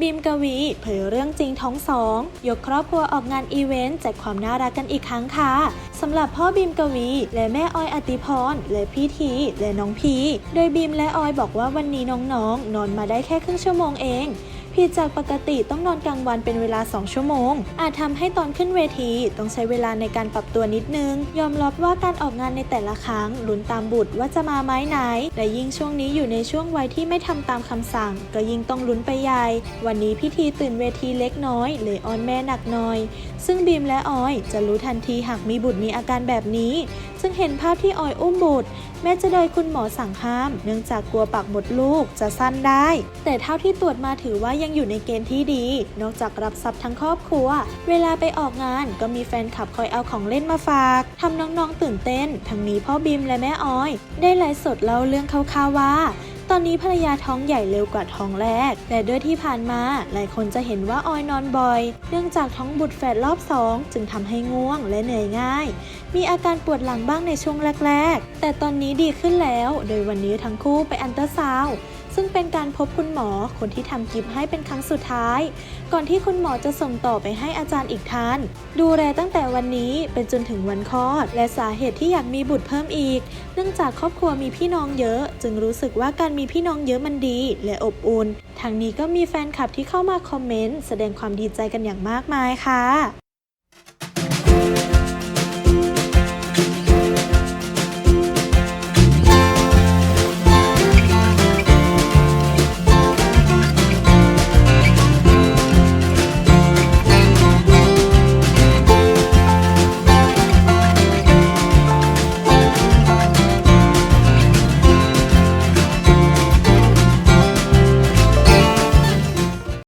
บีมกวีเผยเรื่องจริงท้องสองยกครอบครัวออกงานอีเวนต์แจกความน่ารักกันอีกครั้งค่ะสำหรับพ่อบีมกวีและแม่ออยอติพรและพี่ทีและน้องพี โดยบีมและออยบอกว่าวันนี้น้องๆนอนมาได้แค่ครึ่งชั่วโมงเอง ผิดจากปกติต้องนอนกลางวันเป็นเวลา 2 ชั่วโมง อาจทำให้ตอนขึ้นเวทีต้องใช้เวลาในการปรับตัวนิดนึง ยอมรับว่าการออกงานในแต่ละครั้งลุ้นตามบุตรว่าจะมาไม้ไหน และยิ่งช่วงนี้อยู่ในช่วงวัยที่ไม่ทำตามคำสั่ง ก็ยิ่งต้องลุ้นไปใหญ่วันนี้พิธีตื่นเวทีเล็กน้อยเลยออนแม่หนักหน่อย ซึ่งบีมและออยจะรู้ทันทีหากมีบุตรมีอาการแบบนี้ ซึ่งเห็นภาพที่ออยอุ้มบุตร แม้จะโดยคุณหมอสั่งห้าม เนื่องจากกลัวปากหมดลูกจะสั้นได้ แต่เท่าที่ตรวจมาถือว่ายังอยู่ในเกณฑ์ที่ดี นอกจากรับทรัพย์ทั้งครอบครัว เวลาไปออกงานก็มีแฟนคลับคอยเอาของเล่นมาฝากทำน้องๆตื่นเต้น ทั้งนี้พ่อบิมและแม่ออย ได้ไลฟ์สดเล่าเรื่องคร่าวๆว่า ตอนนี้ภรรยาท้องใหญ่เร็วกว่าท้องแรก แต่ด้วยที่ผ่านมาหลายคนจะเห็นว่าออยนอนบ่อย เนื่องจากท้องบุตรแฝดรอบสองจึงทำให้ง่วงและเหนื่อยง่าย มีอาการปวดหลังบ้างในช่วงแรก ๆ แต่ตอนนี้ดีขึ้นแล้ว โดยวันนี้ทั้งคู่ไปอันเตอร์ซาวด์ ซึ่งเป็นการพบคุณหมอคนที่ทำกิฟให้เป็นครั้งสุดท้าย ก่อนที่คุณหมอจะส่งต่อไปให้อาจารย์อีกท่าน ดูแลตั้งแต่วันนี้เป็นจนถึงวันคลอด และสาเหตุที่อยากมีบุตรเพิ่มอีก เนื่องจากครอบครัวมีพี่น้องเยอะ จึงรู้สึกว่าการมีพี่น้องเยอะมันดี และอบอุ่นทางนี้ก็มีแฟนคลับที่เข้ามาคอมเมนต์แสดงความดีใจกันอย่างมากมายค่ะ